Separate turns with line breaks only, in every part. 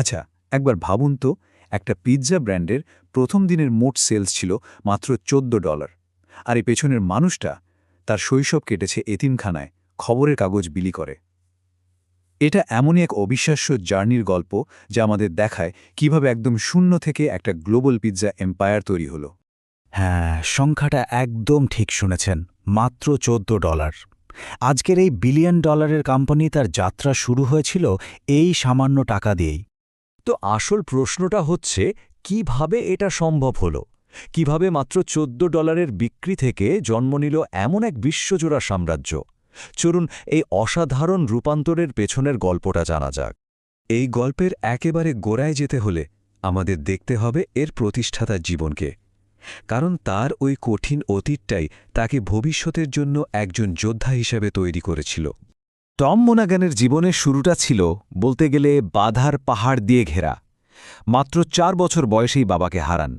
আচ্ছা একবার ভাবুন তো, একটা পিৎজা ব্র্যান্ডের প্রথম দিনের মোট সেলস ছিল মাত্র চোদ্দ ডলার। আর এই পেছনের মানুষটা তার শৈশব কেটেছে এতিমখানায়, খবরের কাগজ বিলি করে। এটা এমনই এক অবিশ্বাস্য জার্নির গল্প যা আমাদের দেখায় কীভাবে একদম শূন্য থেকে একটা গ্লোবাল পিৎজা এম্পায়ার তৈরি হলো।
হ্যাঁ সংখ্যাটা একদম ঠিক শুনেছেন, মাত্র চোদ্দ ডলার। আজকের এই বিলিয়ন ডলারের কোম্পানি তার যাত্রা শুরু হয়েছিল এই সামান্য টাকা দিয়েই।
তো আসল প্রশ্নটা হচ্ছে, কীভাবে এটা সম্ভব হলো? কীভাবে মাত্র চোদ্দ ডলারের বিক্রি থেকে জন্ম নিল এমন এক বিশ্বজোড়া সাম্রাজ্য? চলুন এই অসাধারণ রূপান্তরের পেছনের গল্পটা জানা যাক। এই গল্পের একেবারে গোড়ায় যেতে হলে আমাদের দেখতে হবে এর প্রতিষ্ঠাতার জীবনকে। কারণ তার ওই কঠিন অতীতটাই তাকে ভবিষ্যতের জন্য একজন যোদ্ধা হিসেবে তৈরি করেছিল।
টম মোনাগানের জীবনের শুরুটা ছিল বলতে গেলে বাধার পাহাড় দিয়ে ঘেরা। মাত্র চার বছর বয়সেই বাবাকে হারান।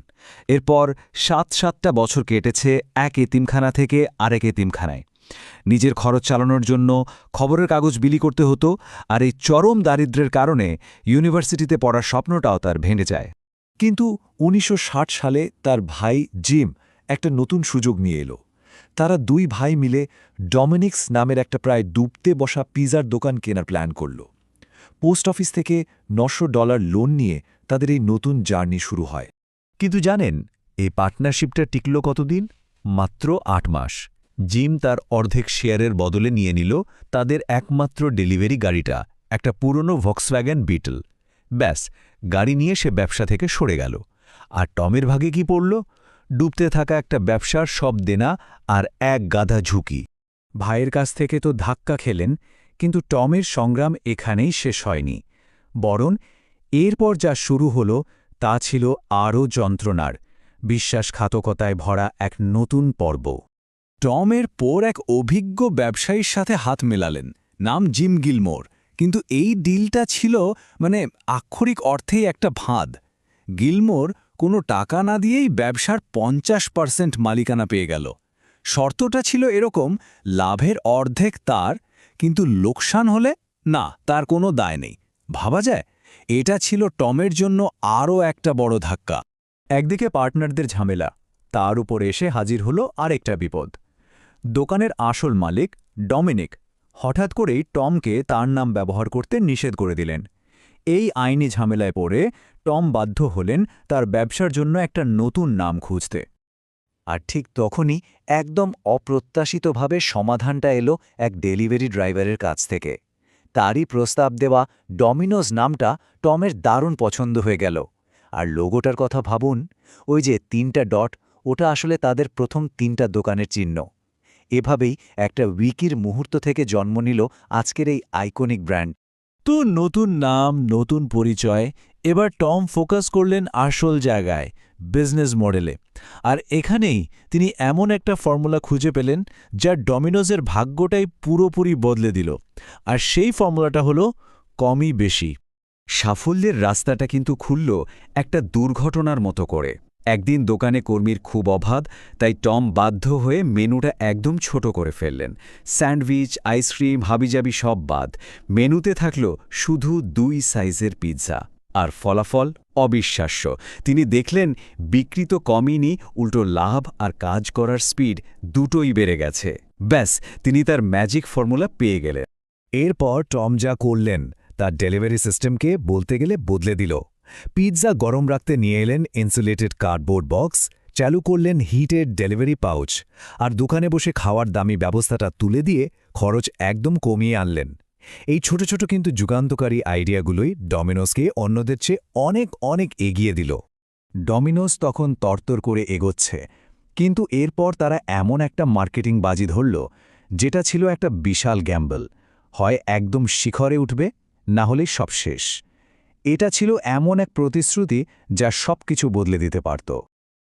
এরপর সাত সাতটা বছর কেটেছে এক এতিমখানা থেকে আরেক এতিমখানায়। নিজের খরচ চালানোর জন্য খবরের কাগজ বিলি করতে হতো আর এই চরম দারিদ্র্যের কারণে ইউনিভার্সিটিতে পড়ার স্বপ্নটাও তার ভেঙে যায়।
কিন্তু উনিশশো ষাট সালে তার ভাই জিম একটা নতুন সুযোগ নিয়ে এলো। তারা দুই ভাই মিলে ডমিনিক্স নামের একটা প্রায় ডুবতে বসা পিজার দোকান কেনার প্ল্যান করল। পোস্ট অফিস থেকে নশো ডলার লোন নিয়ে তাদের এই নতুন জার্নি শুরু হয়।
কিন্তু জানেন, এই পার্টনারশিপটা টিকল কতদিন? মাত্র আট মাস। জিম তার অর্ধেক শেয়ারের বদলে নিয়ে নিল তাদের একমাত্র ডেলিভারি গাড়িটা, একটা পুরনো ভক্সওয়াগন বিটল। ব্যাস, গাড়ি নিয়ে সে ব্যবসা থেকে সরে গেল। আর টমের ভাগে কি পড়ল? ডুবতে থাকা একটা ব্যবসার সব দেনা আর এক গাধা ঝুঁকি।
ভাইয়ের কাছ থেকে তো ধাক্কা খেলেন, কিন্তু টমের সংগ্রাম এখানেই শেষ হয়নি। বরং এরপর যা শুরু হল, তা ছিল আরও যন্ত্রণার, বিশ্বাসঘাতকতায় ভরা এক নতুন পর্ব।
টমের পর এক অভিজ্ঞ ব্যবসায়ীর সাথে হাত মেলালেন, নাম জিম গিলমোর। কিন্তু এই ডিলটা ছিল মানে আক্ষরিক অর্থেই একটা ভাঁদ। গিলমোর কোনো টাকা না দিয়েই ব্যবসার পঞ্চাশ পার্সেন্ট মালিকানা পেয়ে গেল। শর্তটা ছিল এরকম, লাভের অর্ধেক তার, কিন্তু লোকসান হলে না, তার কোনো দায় নেই। ভাবা যায়? এটা ছিল টমের জন্য আরও একটা বড় ধাক্কা।
একদিকে পার্টনারদের ঝামেলা, তার উপর এসে হাজির হলো আরেকটা বিপদ। দোকানের আসল মালিক, ডমিনিক, হঠাৎ করেই টমকে তার নাম ব্যবহার করতে নিষেধ করে দিলেন। এই আইনি ঝামেলায় পড়ে টম বাধ্য হলেন তার ব্যবসার জন্য একটা নতুন নাম খুঁজতে।
আর ঠিক তখনই একদম অপ্রত্যাশিতভাবে সমাধানটা এলো এক ডেলিভারি ড্রাইভারের কাছ থেকে। তারই প্রস্তাব দেওয়া ডমিনোজ নামটা টমের দারুণ পছন্দ হয়ে গেল। আর লোগোটার কথা ভাবুন, ওই যে তিনটা ডট, ওটা আসলে তাদের প্রথম তিনটা দোকানের চিহ্ন। এভাবেই একটা উইকির মুহূর্ত থেকে জন্ম নিল আজকের এই আইকনিক ব্র্যান্ড।
তো নতুন নাম, নতুন পরিচয়, এবার টম ফোকাস করলেন আসল জায়গায়, বিজনেস মডেলে। আর এখানেই তিনি এমন একটা ফর্মুলা খুঁজে পেলেন যা ডমিনোজের ভাগ্যটাই পুরোপুরি বদলে দিল। আর সেই ফর্মুলাটা হলো, কমই বেশি।
সাফল্যের রাস্তাটা কিন্তু খুলল একটা দুর্ঘটনার মতো করে। একদিন দোকানে কর্মীর খুব অভাব তাই টম বাধ্য হয়ে মেনুটা একদম ছোট করে ফেললেন। স্যান্ডউইচ, আইসক্রিম, হাবিজাবি সব বাদ। মেনুতে থাকল শুধু দুই সাইজের পিৎজা। আর ফলাফল অবিশ্বাস্য। তিনি দেখলেন বিক্রি তো কমেনি উল্টো লাভ আর কাজ করার স্পিড দুটোই বেড়ে গেছে। ব্যাস, তিনি তার ম্যাজিক ফর্মুলা পেয়ে গেলেন।
এরপর টম যা করলেন, তার ডেলিভারি সিস্টেমকে বলতে গেলে বদলে দিল। পিৎজা গরম রাখতে নিয়ে এলেন ইনসুলেটেড কার্ডবোর্ড বক্স চালু করলেন হিটেড ডেলিভারি পাউচ আর দোকানে বসে খাওয়ার দামি ব্যবস্থাটা তুলে দিয়ে খরচ একদম কমিয়ে আনলেন। এই ছোট ছোট কিন্তু যুগান্তকারী আইডিয়াগুলোই ডমিনোসকে অন্যদের চেয়ে অনেক অনেক এগিয়ে দিল।
ডমিনোস তখন তরতর করে এগোচ্ছে, কিন্তু এরপর তারা এমন একটা মার্কেটিং বাজি ধরল, যেটা ছিল একটা বিশাল গ্যাম্বল হয় একদম শিখরে উঠবে, না হলে সব শেষ। এটা ছিল এমন এক প্রতিশ্রুতি যা সব কিছু বদলে দিতে পারত।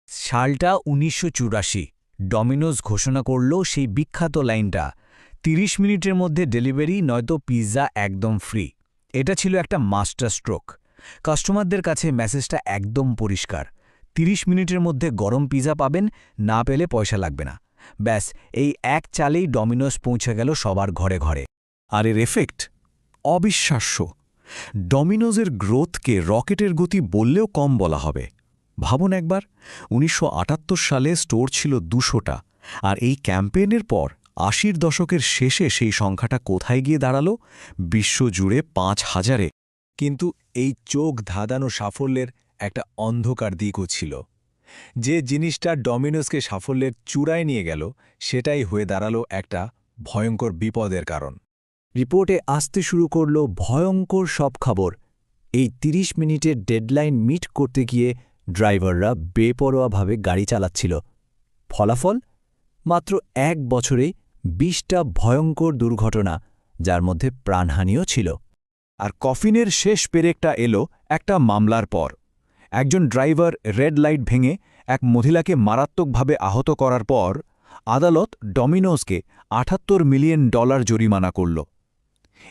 সালটা উনিশশো ডমিনোজ ঘোষণা করল সেই বিখ্যাত লাইনটা ৩০ মিনিটের মধ্যে ডেলিভারি, নয়তো পিৎজা একদম ফ্রি। এটা ছিল একটা মাস্টার স্ট্রোক। কাস্টমারদের কাছে মেসেজটা একদম পরিষ্কার। ৩০ মিনিটের মধ্যে গরম পিৎজা পাবেন, না পেলে পয়সা লাগবে না। ব্যাস, এই এক চালেই ডমিনোজ পৌঁছে গেল সবার ঘরে ঘরে।
আর এর এফেক্ট অবিশ্বাস্য।
ডমিনোজের গ্রোথকে রকেটের গতি বললেও কম বলা হবে। ভাবুন একবার, উনিশশো আটাত্তর সালে স্টোর ছিল দুশোটা, আর এই ক্যাম্পেইনের পর আশির দশকের শেষে সেই সংখ্যাটা কোথায় গিয়ে দাঁড়াল? বিশ্বজুড়ে পাঁচ হাজারে।
কিন্তু এই চোখ ধাঁধানো সাফল্যের একটা অন্ধকার দিকও ছিল। যে জিনিসটা ডমিনোসকে সাফল্যের চূড়ায় নিয়ে গেল, সেটাই হয়ে দাঁড়াল একটা ভয়ঙ্কর বিপদের কারণ।
রিপোর্টে আসতে শুরু করল ভয়ঙ্কর সব খবর। এই ৩০ মিনিটের ডেডলাইন মিট করতে গিয়ে ড্রাইভাররা বেপরোয়াভাবে গাড়ি চালাচ্ছিল। ফলাফল? মাত্র এক বছরেই বিশটা ভয়ঙ্কর দুর্ঘটনা, যার মধ্যে প্রাণহানিও ছিল।
আর কফিনের শেষ পেরেকটা এলো একটা মামলার পর। একজন ড্রাইভার রেড লাইট ভেঙে এক মহিলাকে মারাত্মকভাবে আহত করার পর আদালত ডমিনোসকে আটাত্তর মিলিয়ন ডলার জরিমানা করল।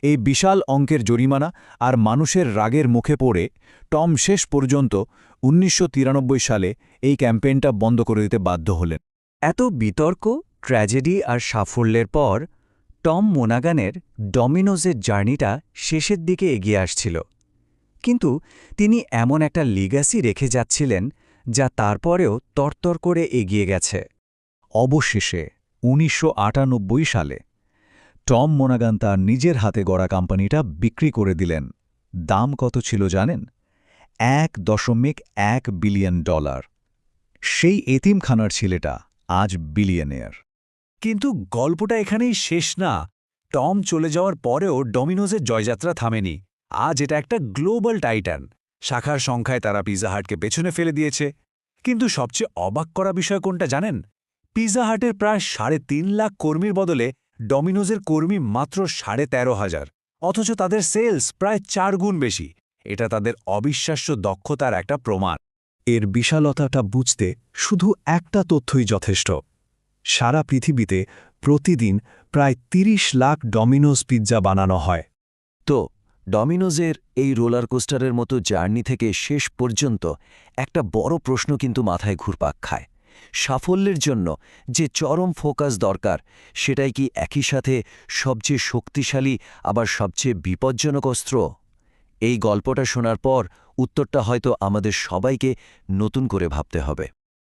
এই বিশাল অঙ্কের জরিমানা আর মানুষের রাগের মুখে পড়ে টম শেষ পর্যন্ত উনিশশো তিরানব্বই সালে এই ক্যাম্পেইনটা বন্ধ করে দিতে বাধ্য হলেন।
এত বিতর্ক, ট্র্যাজেডি আর সাফল্যের পর টম মোনাগানের ডমিনোজের জার্নিটা শেষের দিকে এগিয়ে আসছিল। কিন্তু তিনি এমন একটা লিগাসি রেখে যাচ্ছিলেন যা তারপরেও তরতর করে এগিয়ে গেছে।
অবশেষে উনিশশো আটানব্বই সালে টম মোনাগান তার নিজের হাতে গড়া কোম্পানিটা বিক্রি করে দিলেন। দাম কত ছিল জানেন? এক দশমিক এক বিলিয়ন ডলার। সেই এতিমখানার ছেলেটা আজ বিলিয়নেয়ার।
কিন্তু গল্পটা এখানেই শেষ না। টম চলে যাওয়ার পরেও ডমিনোজের জয়যাত্রা থামেনি। আজ এটা একটা গ্লোবাল টাইটান। শাখার সংখ্যায় তারা পিজা হাটকে পেছনে ফেলে দিয়েছে। কিন্তু সবচেয়ে অবাক করা বিষয় কোনটা জানেন? পিজা হাটের প্রায় সাড়ে তিন লাখ কর্মীর বদলে ডমিনোজের কর্মী মাত্র সাড়ে তেরো হাজার। অথচ তাদের সেলস প্রায় চার গুণ বেশি। এটা তাদের অবিশ্বাস্য দক্ষতার একটা প্রমাণ।
এর বিশালতাটা বুঝতে শুধু একটা তথ্যই যথেষ্ট। সারা পৃথিবীতে প্রতিদিন প্রায় ৩০ লাখ ডমিনোজ পিৎজা বানানো হয়।
তো, ডমিনোজের এই রোলার কোস্টারের মতো জার্নি থেকে শেষ পর্যন্ত একটা বড় প্রশ্ন কিন্তু মাথায় ঘুরপাক খায়। সাফল্যের জন্য যে চরম ফোকাস দরকার, সেটাই কি একই সাথে সবচেয়ে শক্তিশালী, আবার সবচেয়ে বিপজ্জনক অস্ত্র? এই গল্পটা শোনার পর উত্তরটা হয়তো আমাদের সবাইকে নতুন করে ভাবতে হবে।